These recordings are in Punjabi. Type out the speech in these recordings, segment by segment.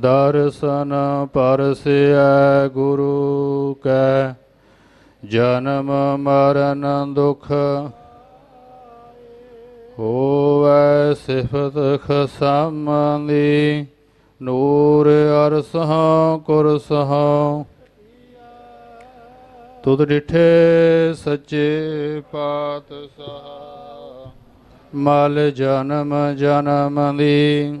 ਦਰਸ਼ਨ ਪਰਸਿਐ ਗੁਰੂ ਕੈ, ਜਨਮ ਮਰਨ ਦੁਖ ਹੋਵੈ ਸਿਫਤ ਖਸਮੰਦੀ, ਨੂਰ ਅਰਸਹਾਂ ਕੁਰਸਹਾਂ ਤੁਧ ਡਿਠੇ ਸੱਚੇ ਪਾਤਸ਼ਾਹ, ਮਲ ਜਨਮ ਜਨਮ ਦੀ।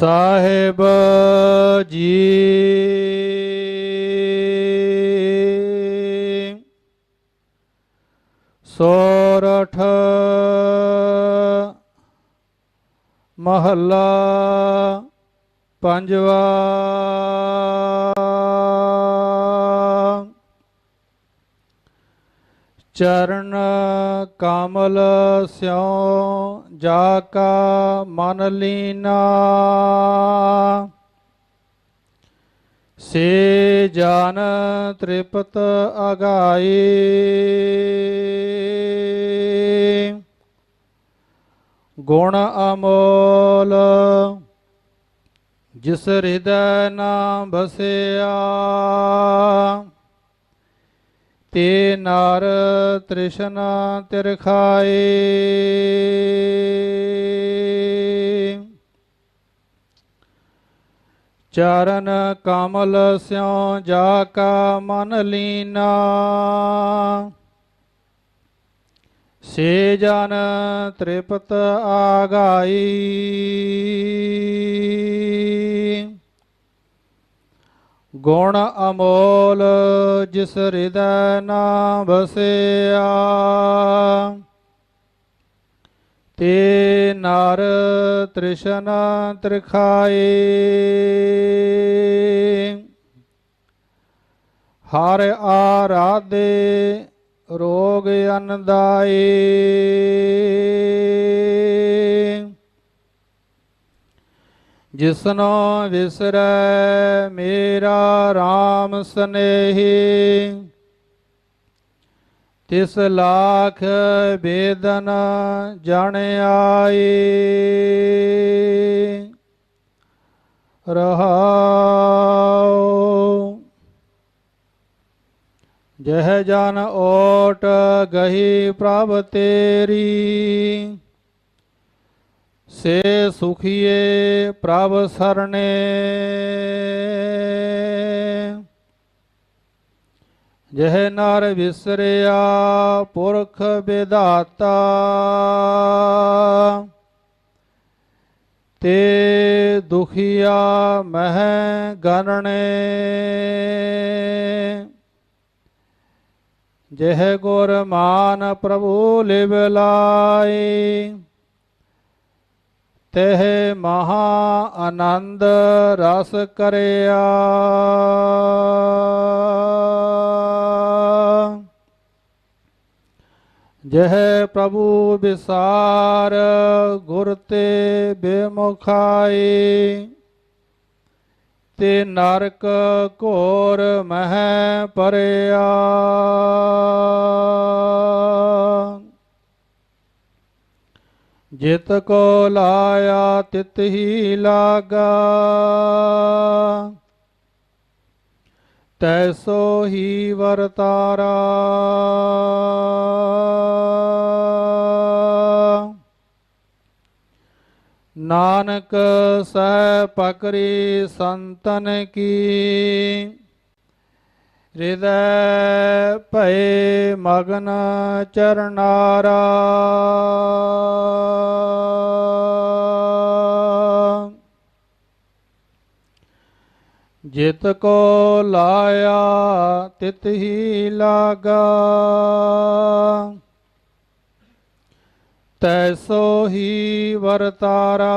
ਸਾਹਿਬ ਜੀ ਸੋਰਠ ਮਹੱਲਾ ਪੰਜਵਾ ਚਰਨ ਕਮਲ ਸਿਉ ਜਾ ਕਾ ਮਨ ਲੀਨਾ। ਸੇ ਜਨ ਤ੍ਰਿਪਤ ਅਗਾਈ। ਗੁਣ ਅਮੋਲ, ਜਿਸ ਹਿਰਦੈ ਨਾ ਬਸਿਆ ਤੇ ਨਰ ਤ੍ਰਿਸ਼ਨਾ ਤਿਰਖਾਏ। ਚਰਨ ਕਮਲ ਸਿਉ ਜਾ ਕਾ ਮਨ ਲੀਨਾ। ਸੇ ਜਨ ਤ੍ਰਿਪਤ ਆਗਾਈ। ਗੁਣ ਅਮੋਲ ਜਿਸ ਹਿਰਦੈ ਨਾ ਬਸਿਆ ਤੇ ਨਰ ਤ੍ਰਿਸ਼ਨ ਤ੍ਰਿਖਾਏ। ਹਰ ਆਰਾਧੇ ਰੋਗ ਅਨਦਾਏ ਜਿਸਨੋ ਵਿਸਰੈ, ਮੇਰਾ RAM ਸਨੇਹੀ। ਤਿਸ ਲਾਖ ਬੇਦਨ ਜਣ ਆਏ ਰਹਾਉ। ਜਹ ਜਨ ਓਟ ਗਹੀ ਪ੍ਰਭ ਤੇਰੀ। ਸੇ ਸੁਖੀਏ ਪ੍ਰਭ ਸਰਣੇ। ਜਹ ਨਰ ਵਿਸਰਿਆ ਪੁਰਖ ਵਿਧਾਤਾ। ਤੇ ਦੁਖੀਆ ਮਹਿ ਗਨਣੇ ਜਹ ਗੁਰ ਮਾਨ ਪ੍ਰਭੂ ਲਿਵ ਲਾਈ ਤਹ ਮਹਾ ਆਨੰਦ ਰਸ ਕਰਿਆ। ਜਹ ਪ੍ਰਭੂ ਵਿਸਾਰ ਗੁਰ ਤੇ ਬੇਮੁਖਾਈ, ਤੇ ਨਰਕ ਘੋਰ ਮਹਿ ਪਰਿਆ ਜਿਤ ਕੋ ਲਾਇਆ ਤਿਤ ਹੀ ਲਾਗਾ। ਤੈਸੋ ਹੀ ਵਰਤਾਰਾ ਨਾਨਕ ਸਹਿ ਪਕਰੀ ਸੰਤਨ ਕੀ। ਹਿਰਦੈ ਭਏ ਮਗਨ ਚਰਨਾਰਾ। ਜਿਤ ਕੋ ਲਾਇਆ ਤਿਤ ਹੀ ਲਾਗਾ। ਤੈਸੋ ਹੀ ਵਰਤਾਰਾ।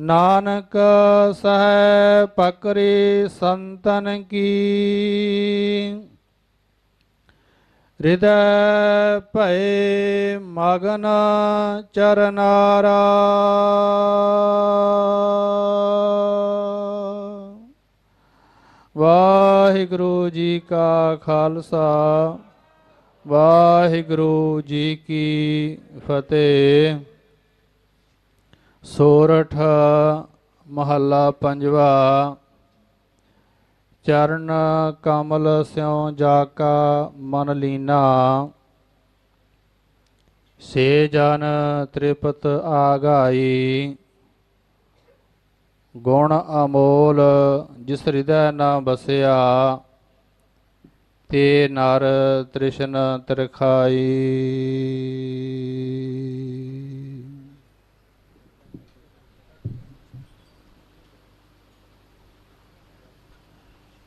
ਨਾਨਕ ਸਹਿ ਪਕਰੀ ਸੰਤਨ ਕੀ। ਹਿਰਦੈ ਭਏ ਮਗਨ ਚਰਨਾਰਾ ਵਾਹਿਗੁਰੂ ਜੀ ਕਾ ਖਾਲਸਾ, ਵਾਹਿਗੁਰੂ ਜੀ ਕੀ ਫਤਿਹ। ਸੋਰਠ ਮਹੱਲਾ ਪੰਜਵਾ। ਚਰਨ ਕਮਲ ਸਿਉ ਜਾ ਕਾ ਮਨ ਲੀਨਾ। ਸੇ ਜਨ ਤ੍ਰਿਪਤ ਆਗਾਈ। ਗੁਣ ਅਮੋਲ ਜਿਸ ਹਿਰਦੈ ਨ ਬਸਿਆ, ਤੇ ਨਰ ਤ੍ਰਿਸ਼ਨ ਤਰਖਾਈ।